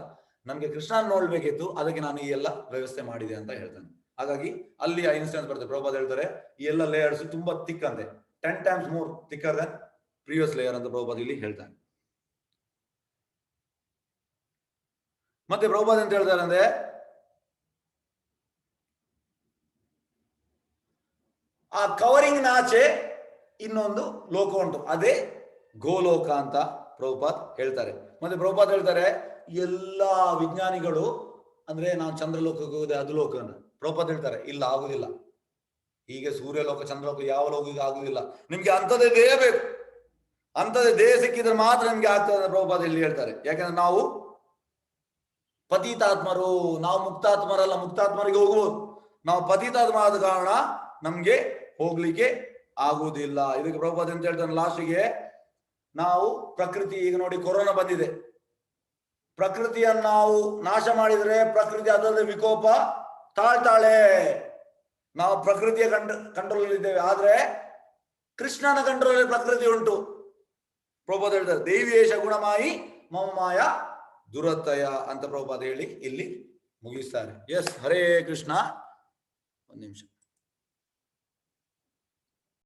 ನನ್ಗೆ ಕೃಷ್ಣ ನೋಡ್ಬೇಕಿತ್ತು, ಅದಕ್ಕೆ ನಾನು ಈ ಎಲ್ಲ ವ್ಯವಸ್ಥೆ ಮಾಡಿದೆ ಅಂತ ಹೇಳ್ತಾನೆ. ಹಾಗಾಗಿ ಅಲ್ಲಿ ಆ ಇನ್ಸಿಡೆನ್ಸ್ ಬರ್ತದೆ. ಪ್ರಭಾತ್ ಹೇಳ್ತಾರೆ, ಈ ಎಲ್ಲ ಲೇಯರ್ಸ್ ತುಂಬಾ ತಿಕ್ ಅಂತೆ. Ten times more thicker than previous layer ಅಂತ ಪ್ರಭಾದ ಇಲ್ಲಿ ಹೇಳ್ತಾನೆ. ಮತ್ತೆ ಪ್ರಭಾದ್ ಅಂತ ಹೇಳ್ತಾರೆ ಅಂದ್ರೆ ಆ ಕವರಿಂಗ್ ನಾಚೆ ಇನ್ನೊಂದು ಲೋಕ ಉಂಟು. ಅದೇ ಗೋಲೋಕ ಅಂತ ಪ್ರಭುಪಾತ್ ಹೇಳ್ತಾರೆ. ಮತ್ತೆ ಪ್ರಭುಪಾತ್ ಹೇಳ್ತಾರೆ, ಎಲ್ಲ ವಿಜ್ಞಾನಿಗಳು, ಅಂದ್ರೆ ನಾವು ಚಂದ್ರಲೋಕಕ್ಕೆ ಹೋಗೋದೇ ಅದು ಲೋಕ ಪ್ರಭುಪಾತ್ ಹೇಳ್ತಾರೆ, ಇಲ್ಲ, ಆಗುದಿಲ್ಲ. ಹೀಗೆ ಸೂರ್ಯಲೋಕ, ಚಂದ್ರಲೋಕ ಯಾವ ಲೋಕಕ್ಕೆ ಆಗುದಿಲ್ಲ. ನಿಮ್ಗೆ ಅಂಥದ್ದೇ ದೇಹ ಬೇಕು. ಅಂಥದ್ದೇ ದೇಹ ಸಿಕ್ಕಿದ್ರೆ ಮಾತ್ರ ನಿಮ್ಗೆ ಆಗ್ತದೆ ಅಂತ ಪ್ರಭುಪಾದ್ ಇಲ್ಲಿ ಹೇಳ್ತಾರೆ. ಯಾಕಂದ್ರೆ ನಾವು ಪತೀತಾತ್ಮರು, ನಾವು ಮುಕ್ತಾತ್ಮರಲ್ಲ, ಮುಕ್ತಾತ್ಮರಿಗೆ ಹೋಗುವುದು ನಾವು ಪತೀತಾತ್ಮ ಆದ ಕಾರಣ ನಮ್ಗೆ ಹೋಗ್ಲಿಕ್ಕೆ ಆಗುವುದಿಲ್ಲ. ಇದಕ್ಕೆ ಪ್ರಭುಪಾದ ಅಂತ ಹೇಳ್ತಾನೆ? ಲಾಸ್ಟಿಗೆ ನಾವು ಪ್ರಕೃತಿ, ಈಗ ನೋಡಿ ಕೊರೋನಾ ಬಂದಿದೆ. ಪ್ರಕೃತಿಯನ್ನು ನಾವು ನಾಶ ಮಾಡಿದರೆ ಪ್ರಕೃತಿ ಅದರಲ್ಲಿ ವಿಕೋಪ ತಾಳ್ತಾಳೆ. ನಾವು ಪ್ರಕೃತಿಯ ಕಂಟ್ ಕಂಟ್ರೋಲ್ ಇದ್ದೇವೆ. ಆದ್ರೆ ಕೃಷ್ಣನ ಕಂಟ್ರೋಲ್ ಪ್ರಕೃತಿ ಉಂಟು. ಪ್ರಭುಪಾದ ಹೇಳ್ತಾರೆ ದೇವಿಯೇಶ ಗುಣಮಾಯಿ ಮೊಮ್ಮಾಯ ದುರತ್ತಯ ಅಂತ ಪ್ರಭುಪಾದ ಹೇಳಿ ಇಲ್ಲಿ ಮುಗಿಸ್ತಾರೆ. ಎಸ್ ಹರೇ ಕೃಷ್ಣ. ಒಂದ್ ನಿಮಿಷ.